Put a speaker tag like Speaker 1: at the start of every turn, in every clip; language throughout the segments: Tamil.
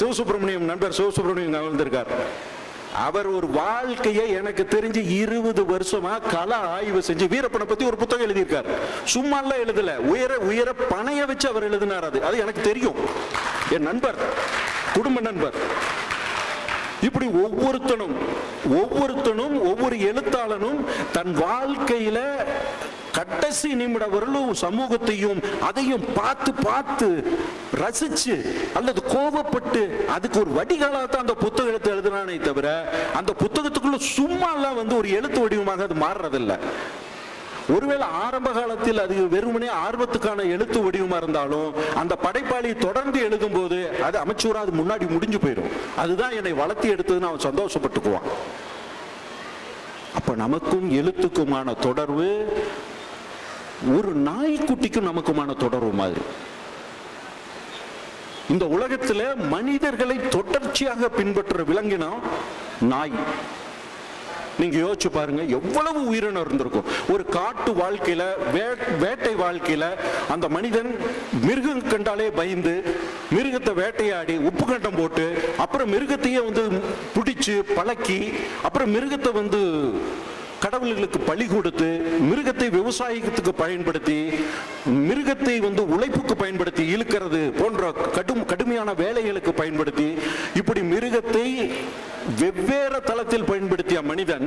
Speaker 1: சிவசுப்பிரமணியம் நண்பர் சிவசுப்பிரமணியம் வந்திருக்கார் அவர் ஒரு வாழ்க்கையை எனக்கு தெரிஞ்சு இருபது வருஷமா கல ஆய்வு செஞ்சு வீரப்பனை பத்தி ஒரு புத்தகம் எழுதியிருக்கார். சும்மா எல்லாம் எழுதல. உயர உயர பணைய வச்சு அவர் எழுதினார் அது. அது எனக்கு தெரியும். என் நண்பர் குடும்ப நண்பர். இப்படி ஒவ்வொருத்தனும் ஒவ்வொருத்தனும் ஒவ்வொரு எழுத்தாளனும் தன் வாழ்க்கையில கடைசி நிமிட வரலும் சமூகத்தையும் அதையும் பார்த்து பார்த்து ரசிச்சு அல்லது கோபப்பட்டு அதுக்கு ஒரு வடிகாலாத்தான் அந்த புத்தகத்தை எழுதுனானே தவிர அந்த புத்தகத்துக்குள்ள சும்மா எல்லாம் வந்து ஒரு எழுத்து வடிவமாக அது மாறுறதில்லை. ஒருவேளை ஆரம்ப காலத்தில் அது வெறுமனே ஆர்வத்துக்கான எழுத்து வடிவமா இருந்தாலும் அந்த படைப்பாளி தொடர்ந்து எழுதும் போது அது அமைச்சூரா அது முன்னாடி முடிஞ்சு போயிடும். அதுதான் என்னை வளர்த்தி எடுத்ததுன்னு அவன் சந்தோஷப்பட்டுக்குவான். அப்ப நமக்கும் எழுத்துக்குமான தொடர்பு ஒரு நாய்க்குட்டிக்கும் நமக்குமான தொடர்பு மாதிரி. இந்த உலகத்தில் மனிதர்களை தொடர்ச்சியாக பின்பற்ற விலங்கினம் நாய். நீங்க யோசிச்சு பாருங்க எவ்வளவு உயிரினம் இருந்திருக்கும். ஒரு காட்டு வாழ்க்கையில வேட்டை வாழ்க்கையில அந்த மனிதன் மிருகம் கண்டாலே பயந்து மிருகத்தை வேட்டையாடி உப்பு கண்டம் போட்டு அப்புறம் மிருகத்தையே வந்து பிடிச்சு பழக்கி அப்புறம் மிருகத்தை வந்து கடவுள்களுக்கு பழி கொடுத்து மிருகத்தை விவசாயத்துக்கு பயன்படுத்தி மிருகத்தை வந்து உழைப்புக்கு பயன்படுத்தி இழுக்கிறது போன்ற கடும் கடுமையான வேலைகளுக்கு பயன்படுத்தி இப்படி மிருகத்தை வெவ்வேறு தளத்தில் பயன்படுத்திய மனிதன்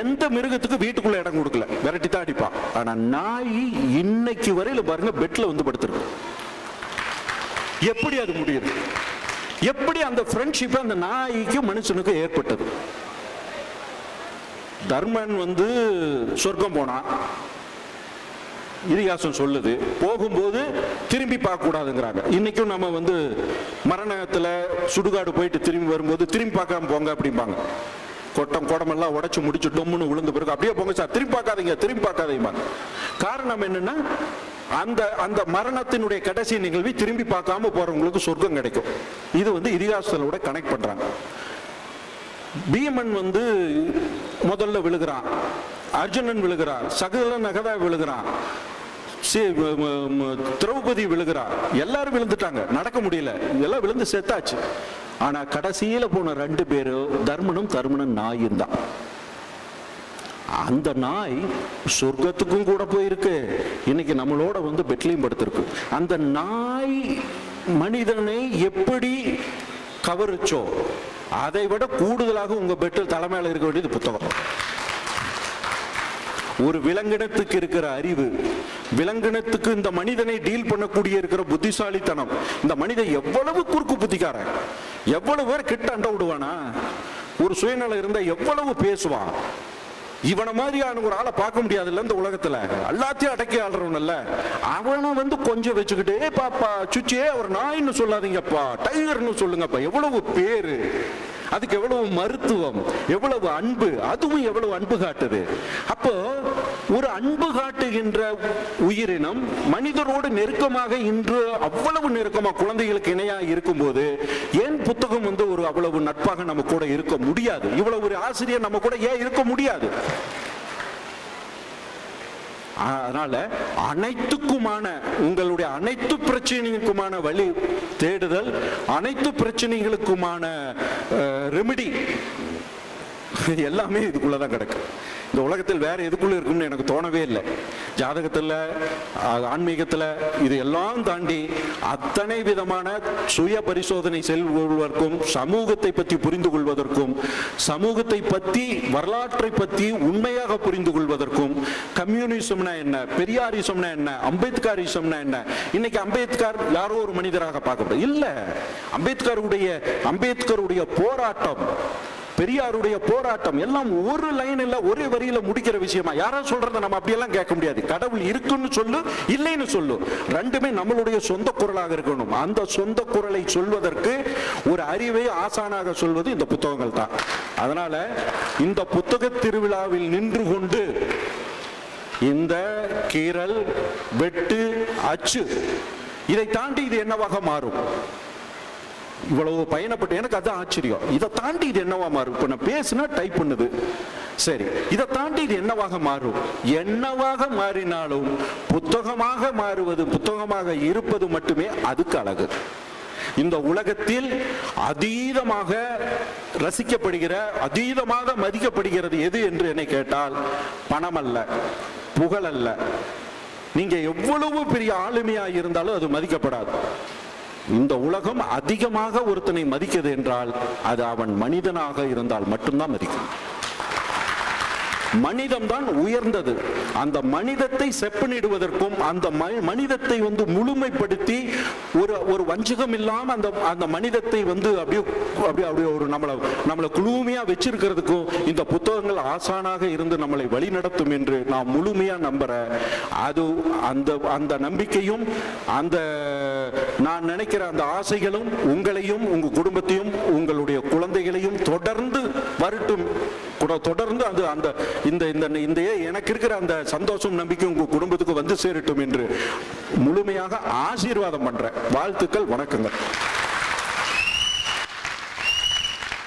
Speaker 1: எந்த மிருகத்துக்கு வீட்டுக்குள்ள இடம் கொடுக்கல. விரட்டி தான் அடிப்பான். ஆனா நாய் இன்னைக்கு வரையில பாருங்க பெட்ல வந்து படுத்திருக்கு. எப்படி அது முடியுது? எப்படி அந்த ஃப்ரெண்ட்ஷிப் அந்த நாய்க்கு மனுஷனுக்கு ஏற்பட்டது? தர்மன் வந்து சொர்க்கம் போனான். இதிகாசம் சொல்லுது. போகும்போது திரும்பி பார்க்க கூடாதுங்கிறாங்க இன்னைக்கும் நம்ம வந்து மரணத்தில் சுடுகாடு போயிட்டு திரும்பி வரும்போது திரும்பி பார்க்காம போங்க அப்படிம்பாங்க. கொட்டம் குடமெல்லாம் உடைச்சு முடிச்சு டொம்முன்னு விழுந்த பிறகு அப்படியே போங்க சார். திரும்பி பார்க்காதீங்க திரும்பி பார்க்காதீங்க காரணம் என்னன்னா அந்த அந்த மரணத்தினுடைய கடைசி நிகழ்வை திரும்பி பார்க்காம போறவங்களுக்கு சொர்க்கம் கிடைக்கும். இது வந்து இதிகாசத்தோட கனெக்ட் பண்றாங்க. பீமன் வந்து முதல்ல விழுகிறான். அர்ஜுனன் விழுகிறான். சகல நகதா விழுகிறான். திரௌபதி விழுகிறா எல்லாரும் விழுந்துட்டாங்க. நடக்க முடியல. எல்லாம் விழுந்து செத்தாச்சு. ஆனா கடைசியில போன ரெண்டு பேரும் தர்மனும் தர்மனும் நாயும் தான். அந்த நாய் சொர்க்கத்துக்கும் கூட போயிருக்கு. இன்னைக்கு நம்மளோட வந்து பெட்லையும் படுத்திருக்கு. அந்த நாய் மனிதனை எப்படி கவருச்சோ அதை விட கூடுதலாக உங்க பெட்டில் தலைமையில் இருக்க வேண்டியது புத்தகம். ஒரு விலங்கினத்துக்கு இருக்கிற அறிவு விலங்கினத்துக்கு இந்த மனிதனை டீல் பண்ணக்கூடிய இருக்கிற புத்திசாலித்தனம் இந்த மனிதன் எவ்வளவு குறுக்கு புத்திக்காரன் எவ்வளவு பேர் கிட்ட அண்ட விடுவானா? ஒரு சுயநலம் இருந்தா எவ்வளவு பேசுவான்? இவனை மாதிரியான ஒரு ஆளை பார்க்க முடியாதுல்ல இந்த உலகத்துல. எல்லாத்தையும் அடக்கி ஆடுறவன்ல அவனை வந்து கொஞ்சம் வச்சுக்கிட்டே பாப்பா சுச்சியே அவர் நாயின்னு சொல்லாதீங்கப்பா டைகர்னு சொல்லுங்கப்பா. எவ்வளவு பேரு அதுக்கு எவ்வளவு மருத்துவம் எவ்வளவு அன்பு அதுவும் எவ்வளவு அன்பு காட்டுது. அப்போ ஒரு அன்பு காட்டுகின்ற உயிரினம் மனிதரோடு நெருக்கமாக இன்று அவ்வளவு நெருக்கமா குழந்தைகளுக்கு இணையா இருக்கும்போது ஏன் புத்தகம் வந்து ஒரு அவ்வளவு நட்பாக நம்ம கூட இருக்க முடியாது? இவ்வளவு ஒரு ஆசிரியர் நம்ம கூட ஏன் இருக்க முடியாது? அதனால அனைத்துக்குமான உங்களுடைய அனைத்து பிரச்சனைக்குமான வழி தேடுதல் அனைத்து பிரச்சனைகளுக்குமான ரெமிடி எல்லாமே இதுக்குள்ளதான் கிடக்கு. இந்த உலகத்தில் வேற எதுக்குள்ள இருக்கும்னு எனக்கு தோணவே இல்லை. ஜாதகத்தில் ஆன்மீகத்தில் இது எல்லாம் தாண்டி அத்தனை விதமான சுய பரிசோதனை செல்வதற்கும் சமூகத்தை பற்றி புரிந்து கொள்வதற்கும் சமூகத்தை பற்றி வரலாற்றை பற்றி உண்மையாக புரிந்து கொள்வதற்கும் கம்யூனிசம்னா என்ன பெரியாரிசம்னா என்ன அம்பேத்கரிசம்னா என்ன இன்னைக்கு அம்பேத்கர் யாரோ ஒரு மனிதராக பார்க்கப்படுது இல்லை அம்பேத்கருடைய அம்பேத்கருடைய போராட்டம் பெரியாருடைய போராட்டம் எல்லாம் ஒரு லைன்ல ஒரே வரியில முடிக்கிற விஷயமா? யாரும் சொல்றத நம்ம அப்படியெல்லாம் கேட்க முடியாது. கடவுள் இருக்குன்னு சொல்லு இல்லைன்னு சொல்லு. ரெண்டுமே நம்மளுடைய சொந்த குரலாக இருக்கணும். அந்த சொந்த குரலை சொல்வதற்கு ஒரு அறிவை ஆசானாக சொல்வது இந்த புத்தகங்கள் தான். அதனால இந்த புத்தக திருவிழாவில் நின்று கொண்டு இந்த கீரல் வெட்டு அச்சு இதை தாண்டி இது என்னவாக மாறும்? இவ்வளவு பயணப்பட்டு எனக்கு அது ஆச்சரியம். இதை தாண்டி இது என்னவா மாறும்? இப்போ நான் பேசுனா டைப் பண்ணுது. சரி இதை தாண்டி இது என்னவாக மாறும்? என்னவாக மாறினாலும் புத்தகமாக மாறுவது புத்தகமாக இருப்பது மட்டுமே அதுக்கு அழகு. இந்த உலகத்தில் அதீதமாக ரசிக்கப்படுகிற அதீதமாக மதிக்கப்படுகிறது எது என்று என்னை கேட்டால் பணம் அல்ல புகழ் அல்ல நீங்க எவ்வளவு பெரிய ஆளுமையா இருந்தாலும் அது மதிக்கப்படாது. இந்த உலகம் அதிகமாக ஒருத்தனை மதிக்கிறது என்றால் அது அவன் மனிதனாக இருந்தால் மட்டும்தான் மதிக்கும். மனிதம் தான் உயர்ந்தது. அந்த மனிதத்தை செப்பனிடுவதற்கும் அந்த மனிதத்தை வந்து முழுமைப்படுத்தி ஒரு வஞ்சகம் இல்லாம அந்த அந்த மனிதத்தை வந்து அப்படியே அப்படியே அப்படியே ஒரு நம்மளை நம்மளை குழுமையா வச்சிருக்கிறதுக்கும் இந்த புத்தகங்கள் ஆசானாக இருந்து நம்மளை வழி நடத்தும் என்று நான் முழுமையா நம்புறேன். அது அந்த அந்த நம்பிக்கையும் அந்த நான் நினைக்கிற அந்த ஆசைகளும் உங்களையும் உங்க குடும்பத்தையும் உங்களுடைய குழந்தைகளையும் தொடர்ந்து வரட்டும். தொடர்ந்து அது அந்த இந்த இந்த இந்த எனக்கு இருக்கிற அந்த சந்தோஷம் நம்பிக்கை உங்க குடும்பத்துக்கு வந்து சேரட்டும் என்று முழுமையாக ஆசீர்வாதம் பண்றேன். வாழ்த்துக்கள் வணக்கங்கள்.